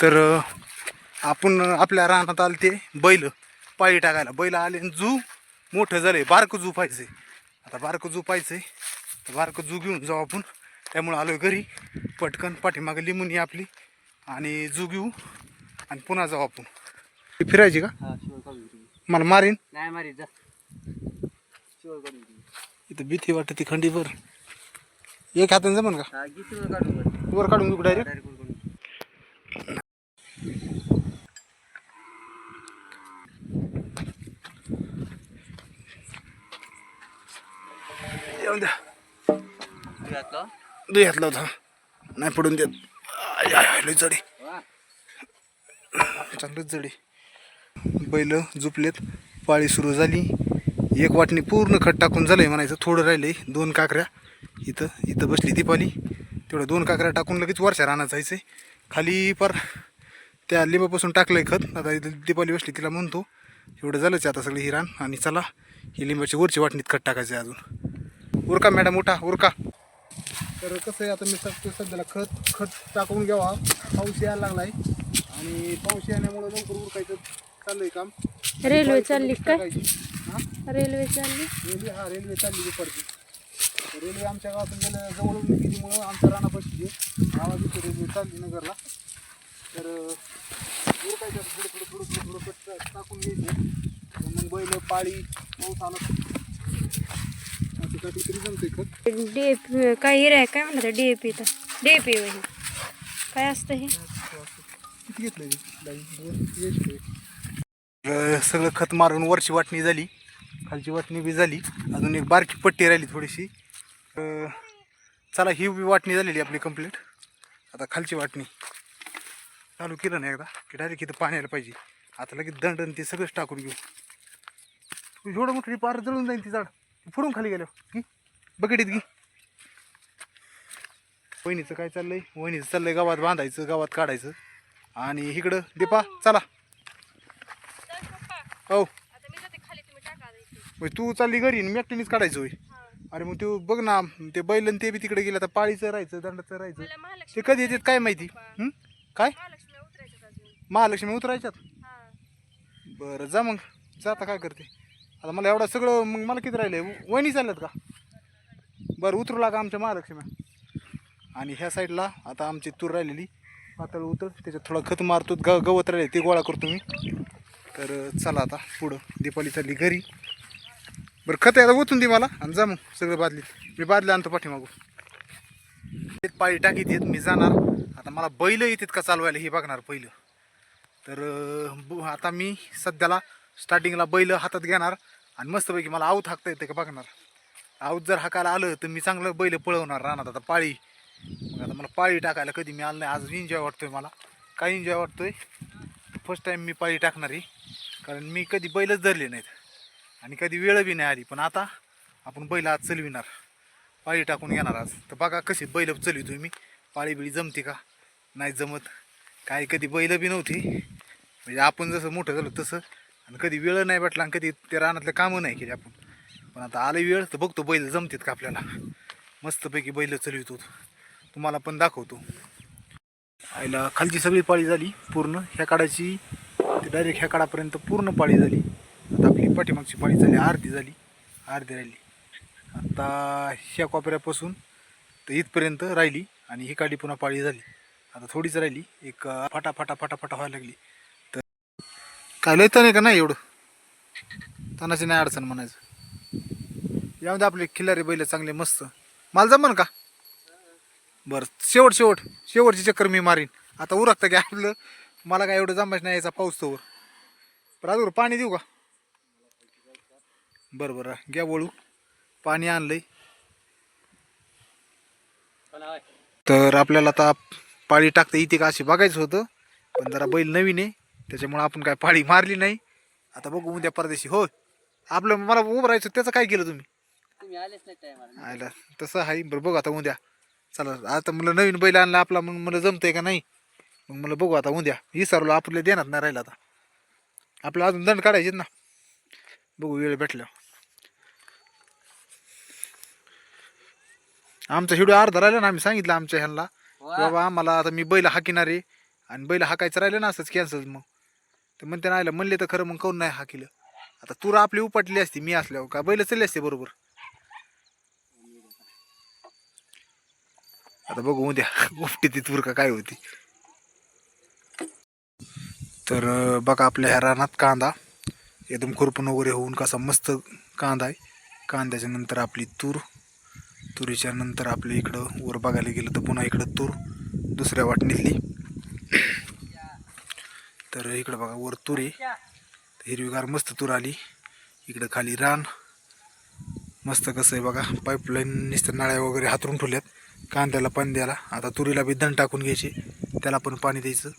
तर आपण आपल्या रानात आले ते बैल पाळी टाकायला. बैल आले आणि जू मोठं झालंय. बारकं जू पाहिजे आता बारकं जू पाहिजे तर बारकं जू घेऊन जाऊ आपण. त्यामुळं आलोय घरी. पटकन पाठीमागे लिंबून ये आपली. आणि जू घेऊ. आणि पुन्हा जाऊ आपण. फिरायची का? हा मला मारीन. नाही मारी जा. इथं भीती वाटते ती खंडीवर एक हाताने जमन का? हा वर काढून घेऊ डायरेक्ट येऊन द्या. दुई हात. लावता नाही पडून देत. जडी. चांगलंच जडी. बैल झुपलेत. पाळी सुरू झाली. एक वाटणी पूर्ण खट टाकून झालंय म्हणायचं. थोडं राहिलंय. दोन काकऱ्या. इथं इथं बसली दीपाली तेवढ्या दोन काकऱ्या टाकून लगेच वरच्या रानात जायचंय. खाली पर त्या लिंबापासून टाकलंय खत. आता इथं दीपाली बसली तिला म्हणतो. एवढं झालंच आहे आता सगळी ही रान. आणि चला ही लिंबाची वरची वाटणीत खत टाकायचं आहे अजून. उरका मॅडम उठा उरका तर कसं आहे आता मी सध्या सध्याला खत खत टाकून घ्यावा पाऊस यायला लागलाय आणि पाऊस येण्यामुळे लवकर उरकायचं चाललंय काम रेल्वे चालली काय. हा रेल्वे चालली रेल्वे हा रेल्वे चालली दुपारची रेल्वे आमच्या गावातून गेल्या जवळून गेल्यामुळं आमच्या रानापाशी आवाज येतो रेल्वे चालली नगरला तर उरकायचं थोडं थोडं थोडं थोडं थोडं कट टा- टाकून घ्यायचं तर मग बैल पाळी पाऊस आला असं तरी जमतंय खत डीएपी काय हिरा आहे? काय म्हणतात डीएपी तर डीएपी वही काय असतं हे? किती घेतलं दोन सगळं खत मारून वरची वाटणी झाली. खालची वाटणी बी झाली. अजून एक बारकी पट्टी राहिली थोडीशी. अं, चला ही बी वाटणी झालेली आपली कंप्लीट आता खालची वाटणी. चालू केलं ना एकदा की डायरेक्ट इथं पाण्याला पाहिजे. आता लगेच दंड ते सगळंच टाकून घेऊ. एवढं मोठी पार जळून जाईल ती झाड. फोडून खाली गेलं. की बकेटीत घे. वहिनीचं काय चाललंय? वहिनीचं चाललंय गावात बांधायचं गावात काढायचं. आणि इकडं दीपा चला. हो. तू चालली घरी आणि मी एकटीनेच काढायचं होय. अरे मग तू बघ ना ते बैल आणि ते बी तिकडे गेलं आता पाळीचं राहायचं दंडाचं राहायचं. ते कधी येतात काय माहिती? काय? महालक्ष्मी उतरायच्यात बरं जा मग. जा आता काय करते? आता मला एवढं सगळं मग मला किती राहिलं? वहिनी चालल्यात का? बरं उतरू लागा आमच्या महालक्ष्म्या. आणि ह्या साईडला आता आमची तूर राहिलेली. पातळ उतर त्याच्यात थोडं खत मारतो. ग गवत राहिले ते गोळा करतो मी. तर चला आता पुढं दीपाली चालली घरी. बरं खत आहे आता ओतून दे मला आणि जा मग सगळं बादलीत मी बादली आणतो पाठीमागू ते पाळी टाकी देत मी जाणार. आता मला बैल येतात का चालवायला हे बघणार पहिलं. तर ब- आता मी सध्याला स्टार्टिंगला बैल हातात घेणार आणि मस्तपैकी मला आऊत हाकता येते का बघणार. आऊत जर हाकायला आलं तर मी चांगलं बैल पळवणार राहणार आता पाळी. मग आता मला पाळी टाकायला कधी मी आलं नाही. आज एन्जॉय वाटतोय मला. काय एन्जॉय वाटतोय? फर्स्ट टाईम मी पाळी टाकणार. आहे कारण मी कधी बैलच धरले नाहीत. आणि कधी वेळ बी नाही आली. पण आता आपण बैल आज चलविणार. पाळी टाकून घेणार आज. तर बघा कशी बैल चलवितो मी. पाळी बिळी जमते का? नाही जमत. काही कधी बैल बी नव्हती. म्हणजे आपण जसं मोठं झालो तसं आणि कधी वेळ नाही भेटला आणि कधी ते रानातलं कामं नाही केली आपण. पण आता आलं वेळ तर बघतो बैल जमतात का आपल्याला. मस्तपैकी बैल चलवितो. तुम्हाला पण दाखवतो. आईला खालची सगळी पाळी झाली पूर्ण. ह्या काडाची ते डायरेक्ट ह्या काडापर्यंत पूर्ण पाळी झाली. आता आपली पाठीमागची पाळी झाली अर्धी झाली. अर्धी राहिली. आता ह्या कोपऱ्यापासून तर इथपर्यंत राहिली आणि ही काडी पुन्हा पाळी झाली. आता थोडीच राहिली. एक फाटा फाटा फाटा फाटा व्हायला लागली. काय लय नाही का नाही एवढं? तणाची नाही अडचण म्हणायचं. यामध्ये आपले खिल्लारी बैल चांगले मस्त. मला जमन का? बरं शेवट शेवट. शेवटची चक्कर मी मारीन. आता उरकतं की आपलं. मला काय एवढं जमायचं नाही याचा पाऊस तोवर. राजूर पाणी देऊ का? बरं बरं घ्या वळू. पाणी आणलंय. तर आपल्याला आता पाळी टाकता येते का अशी बघायचं होतं. पण जरा बैल नवीन आहे. त्याच्यामुळं आपण काय पाळी मारली नाही. आता बघू उद्या परदेशी. हो आपलं मला उभं राहायचं त्याचं काय केलं तुम्ही? तुम्ही आलेच नाही टायमाला आयला तसं आहे. बरं बघू आता उद्या. चला आता मला नवीन बैल आणला आपला मग मला जमतंय का नाही? मग मला बघू आता उद्या. विसरलो आपल्या देण्यात नाही राहिला आता. आपलं अजून दंड काढायचे ना. बघू वेळ भेटल्यावर. आमचा हिडो अर्धा राहिला ना आम्ही सांगितलं आमच्या ह्यांना. बाबा आम्हाला आता मी बैल हाकिणार. आहे आणि बैल हाकायचं राहिलं ना असंच कॅन्सल मग. तर म्हणते ना म्हणले तर खरं मग काऊन नाही हा केलं आता तूर आपली उपटली असती मी असल्यावर का? बैल चालली असते बरोबर. आता बघू उद्या. उपटी ती तूर का काय होती. तर बघा आपल्या ह्या रानात कांदा. एकदम खुरपण वगैरे होऊन कसा मस्त कांदा आहे. कांद्याच्या नंतर आपली तूर. तुरीच्या नंतर आपल्या इकडं वर बघायला गेलं तर पुन्हा इकडं तूर. दुसऱ्या वाटणीतली. तर इकडं बघा वर तूर आहे. हिरवीगार मस्त तूर आली. इकडं खाली रान. मस्त कसं आहे बघा पाईपलाईन नुसतं नळ्या वगैरे हातरून ठेवल्यात. कांद्याला पाणी द्यायला. आता तुरीला बी दण टाकून घ्यायचे. त्याला पण पाणी द्यायचं.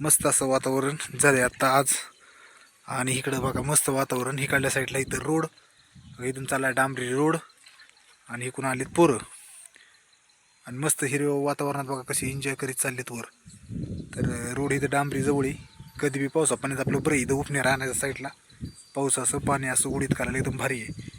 मस्त असं वातावरण झालं आहे आत्ता आज. आणि इकडं बघा मस्त वातावरण. इकडल्या साईडला इथं रोड. इथून चालला डांबरी रोड. आणि इकडून आलेत पोरं. आणि मस्त हिरव्या वातावरणात बघा कशी एन्जॉय करीत चाललेत वर. तर रोड इथं डांबरी जवळ आहे. कधी बी पावसा पाण्यात आपलं बरं आहे. इथं उपणे राहण्याच्या साईडला पाऊस असं पाणी असं उडीत करायला एकदम भारी आहे.